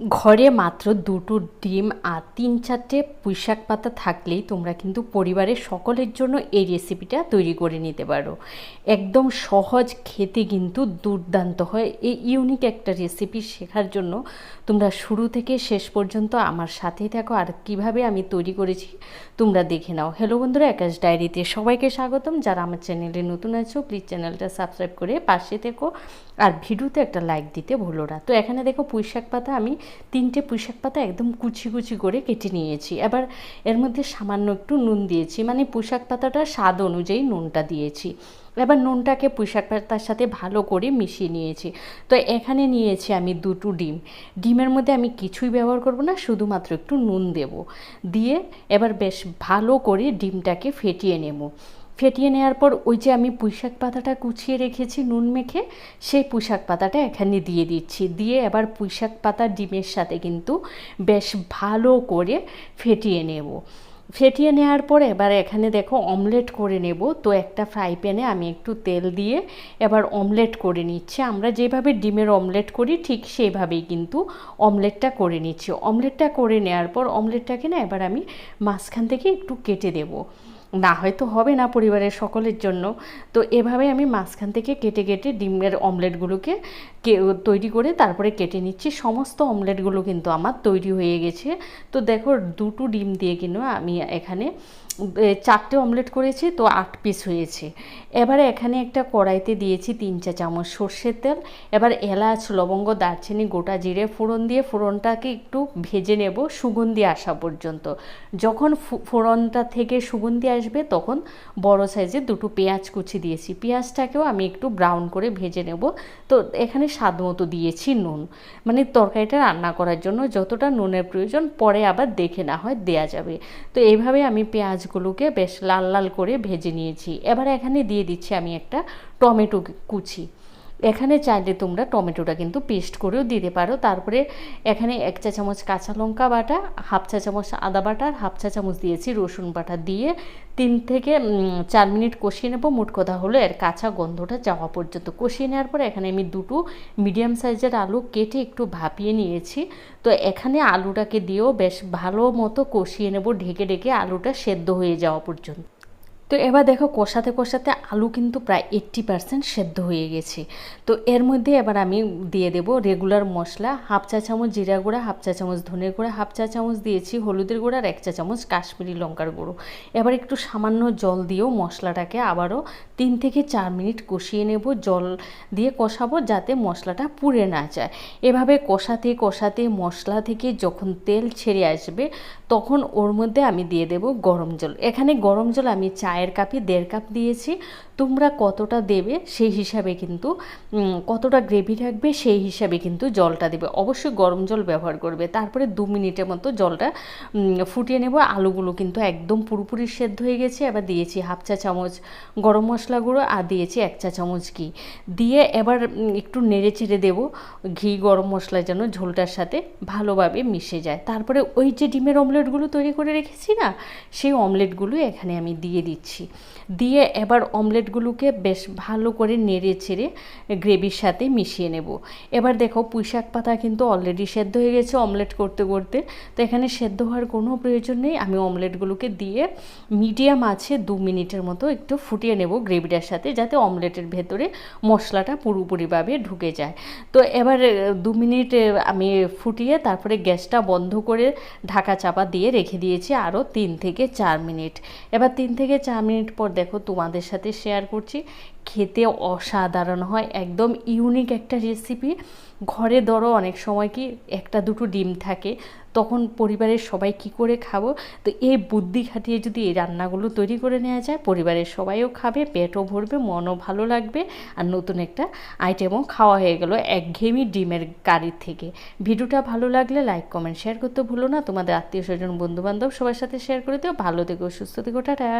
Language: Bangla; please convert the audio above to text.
ঘরে মাত্র দুটো ডিম আর তিন চারটে পুঁইশাক পাতা থাকলেই তোমরা কিন্তু পরিবারের সকলের জন্য এই রেসিপিটা তৈরি করে নিতে পারো। একদম সহজ খেতে কিন্তু দুর্দান্ত হয়। এই ইউনিক একটা রেসিপি শেখার জন্য তোমরা শুরু থেকে শেষ পর্যন্ত আমার সাথেই থাকো। আর কীভাবে আমি তৈরি করেছি তোমরা দেখে নাও। হ্যালো বন্ধুরা একাশ ডায়েরিতে সবাইকে স্বাগতম। যারা আমার চ্যানেলে নতুন আছো প্লিজ চ্যানেলটা সাবস্ক্রাইব করে পাশে থেকো। আর ভিডিওতে একটা লাইক দিতে ভুলো না। তো এখানে দেখো পুঁইশাক পাতা আমি তিনটে পুঁইশাক পাতা একদম কুচি কুচি করে কেটে নিয়েছি। এবার এর মধ্যে সামান্য একটু নুন দিয়েছি মানে পুঁইশাক পাতাটা স্বাদ অনুযায়ী নুনটা দিয়েছি। এবার নুনটাকে পুঁইশাক পাতার সাথে ভালো করে মিশিয়ে নিয়েছি। তো এখানে নিয়েছি আমি দুটো ডিম। ডিমের মধ্যে আমি কিছুই ব্যবহার করব না, শুধুমাত্র একটু নুন দেব। দিয়ে এবার বেশ ভালো করে ডিমটাকে ফেটিয়ে নেব। ফেটিয়ে নেওয়ার পর ওই যে আমি পুঁইশাক পাতাটা কুচিয়ে রেখেছি, নুন মেখে, সেই পুঁইশাক পাতাটা এখানে দিয়ে দিচ্ছি। দিয়ে এবার পুঁইশাক পাতা ডিমের সাথে কিন্তু বেশ ভালো করে ফেটিয়ে নেব। ফেটিয়ে নেওয়ার পর এবার এখানে দেখো অমলেট করে নেব। তো একটা ফ্রাই প্যানে আমি একটু তেল দিয়ে এবার অমলেট করে নিচ্ছি। আমরা যেভাবে ডিমের অমলেট করি ঠিক সেইভাবেই কিন্তু অমলেটটা করে নিচ্ছি। অমলেটটা করে নেওয়ার পর অমলেটটাকে না এবার আমি মাঝখান থেকে একটু কেটে দেবো। না হয়তো হবে না পরিবারের সকলের জন্য। তো এভাবে আমি মাঝখান থেকে কেটে কেটে ডিমের অমলেটগুলোকে তৈরি করে তারপরে কেটে নিচ্ছি। সমস্ত অমলেটগুলো কিন্তু আমার তৈরি হয়ে গেছে। তো দেখো, দুটো ডিম দিয়ে কিন্তু আমি এখানে চারটে অমলেট করেছি, তো আট পিস হয়েছে। এবারে এখানে একটা কড়াইতে দিয়েছি তিন চা চামচ সর্ষের তেল। এবার এলাচ, লবঙ্গ, দারচিনি, গোটা জিরে ফোড়ন দিয়ে ফোড়নটাকে একটু ভেজে নেব সুগন্ধি আসা পর্যন্ত। যখন ফোড়নটা থেকে সুগন্ধি আসবে তখন বড় সাইজের দুটো পেঁয়াজ কুচি দিয়েছি। পেঁয়াজটাকেও আমি একটু ব্রাউন করে ভেজে নেব। তো এখানে স্বাদ মতো দিয়েছি নুন। মানে তরকারিটা রান্না করার জন্য যতটা নুনের প্রয়োজন, পরে আবার দেখে না হয় দেয়া যাবে। তো এইভাবে আমি পেঁয়াজগুলোকে বেশ লাল লাল করে ভেজে নিয়েছি। এবার এখানে দিয়ে দিচ্ছি আমি একটা টমেটো কুচি। এখানে চাইলে তোমরা টমেটোটা কিন্তু পেস্ট করেও দিতে পারো। তারপরে এখানে এক চা চামচ কাঁচা লঙ্কা বাটা, হাফ চা চামচ আদা বাটা, আর হাফ চা চামচ দিয়েছি রসুন বাটা দিয়ে। তিন থেকে চার মিনিট কষিয়ে নেব। মোট কথা হলো এর কাঁচা গন্ধটা যাওয়া পর্যন্ত। কষিয়ে নেওয়ার পরে এখানে আমি দুটো মিডিয়াম সাইজের আলু কেটে একটু ভাপিয়ে নিয়েছি। তো এখানে আলুটাকে দিয়েও বেশ ভালো মতো কষিয়ে নেব। ঢেকে ঢেকে আলুটা সেদ্ধ হয়ে যাওয়া পর্যন্ত। তো এবার দেখো কষাতে কষাতে আলু কিন্তু প্রায় এইট্টি পারসেন্ট সেদ্ধ হয়ে গেছে। তো এর মধ্যে এবার আমি দিয়ে দেব রেগুলার মশলা হাফ চা চামচ জিরা গুঁড়া হাফ চা চামচ ধনের গুঁড়া হাফ চা চামচ দিয়েছি হলুদের গুঁড়া আর এক চা চামচ কাশ্মীরি লঙ্কার গুঁড়ো। এবার একটু সামান্য জল দিয়েও মশলাটাকে আবারও তিন থেকে চার মিনিট কষিয়ে নেব। জল দিয়ে কষাবো যাতে মশলাটা পুড়ে না যায়। এভাবে কষাতে কষাতে মশলা থেকে যখন তেল ছেড়ে আসবে তখন ওর মধ্যে আমি দিয়ে দেব গরম জল। এখানে গরম জল আমি চায়ের কাপে দেড় কাপ দিয়েছি। তোমরা কতটা দেবে সেই হিসাবে কিন্তু কতটা গ্রেভি রাখবে সেই হিসাবে কিন্তু জলটা দেবে। অবশ্যই গরম জল ব্যবহার করবে। তারপরে দু মিনিটের মতো জলটা ফুটিয়ে নেব। আলুগুলো কিন্তু একদম পুরোপুরি সেদ্ধ হয়ে গেছে। এবার দিয়েছি হাফ চা চামচ গরম মশলা গুঁড়ো আর দিয়েছি এক চা চামচ ঘি। দিয়ে এবার একটু নেড়ে চেড়ে দেবো। ঘি, গরম মশলা যেন ঝোলটার সাথে ভালোভাবে মিশে যায়। তারপরে ওই যে ডিমের অমলেটগুলো তৈরি করে রেখেছি না, সেই অমলেটগুলো এখানে আমি দিয়ে দিচ্ছি। দিয়ে এবার অমলেটগুলোকে বেশ ভালো করে নেড়ে ছেড়ে গ্রেভির সাথে মিশিয়ে নেব। এবার দেখো পুঁইশাক পাতা কিন্তু অলরেডি সেদ্ধ হয়ে গেছে অমলেট করতে করতে। তো এখানে সেদ্ধ হওয়ার কোনো প্রয়োজন নেই। আমি অমলেটগুলোকে দিয়ে মিডিয়াম আছে দু মিনিটের মতো একটু ফুটিয়ে নেব গ্রেভিটার সাথে যাতে অমলেটের ভেতরে মশলাটা পুরোপুরিভাবে ঢুকে যায়। তো এবার দু মিনিট আমি ফুটিয়ে তারপরে গ্যাসটা বন্ধ করে ঢাকা চাপা দিয়ে রেখে দিয়েছি আরও তিন থেকে চার মিনিট। এবার তিন থেকে চার মিনিট পর দেখো তোমাদের সাথে শেয়ার করছি। খেতে অসাধারণ হয়, একদম ইউনিক একটা রেসিপি ঘরে ধরো অনেক সময় কি একটা দুটো ডিম থাকে, তখন পরিবারের সবাই কি করে খাব? তো এই বুদ্ধি খাটিয়ে যদি এই রান্নাগুলো তৈরি করে নেওয়া যায়, পরিবারের সবাইও খাবে, পেটও ভরবে, মনও ভালো লাগবে, আর নতুন একটা আইটেমও খাওয়া হয়ে গেল একঘেয়েমি ডিমের কারির থেকে। ভিডিওটা ভালো লাগলে লাইক কমেন্ট শেয়ার করতে ভুলো না। তোমাদের আত্মীয় স্বজন, বন্ধুবান্ধব সবার সাথে শেয়ার করে দিও। ভালো থেকো, সুস্থ থেকো, টাটা।